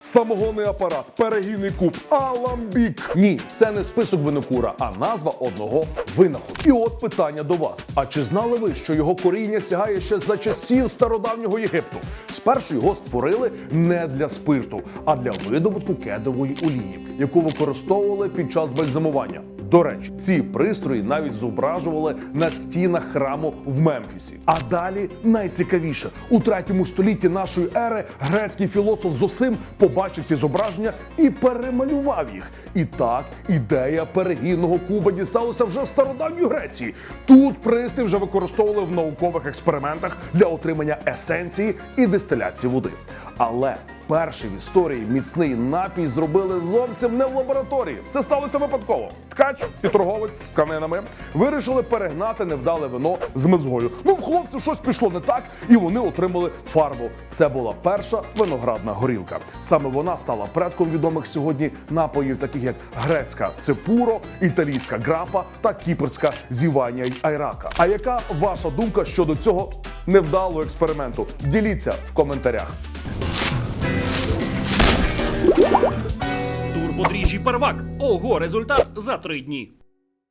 Самогонний апарат, перегінний куб, аламбік. Ні, це не список винокура, а назва одного винаходу. І от питання до вас: а чи знали ви, що його коріння сягає ще за часів стародавнього Єгипту? Спершу його створили не для спирту, а для видобутку кедової олії, яку використовували під час бальзамування. До речі, ці пристрої навіть зображували на стінах храму в Мемфісі. А далі найцікавіше у третьому столітті нашої ери грецький філософ Зосим побачив ці зображення і перемалював їх. І так ідея перегінного куба дісталася вже стародавньої Греції. Тут пристрій вже використовували в наукових експериментах для отримання есенції і дистиляції води. Але Перший в історії міцний напій зробили зовсім не в лабораторії. Це сталося випадково. Ткач і торговець з тканинами вирішили перегнати невдале вино з мезгою. Ну, в хлопців щось пішло не так, і вони отримали фарбу. Це була перша виноградна горілка. Саме вона стала предком відомих сьогодні напоїв, таких як грецька цепуро, італійська грапа та кіпрська зівання й айрака. А яка ваша думка щодо цього невдалого експерименту? Діліться в коментарях. Турбодріжджі первак. Ого, результат за три дні.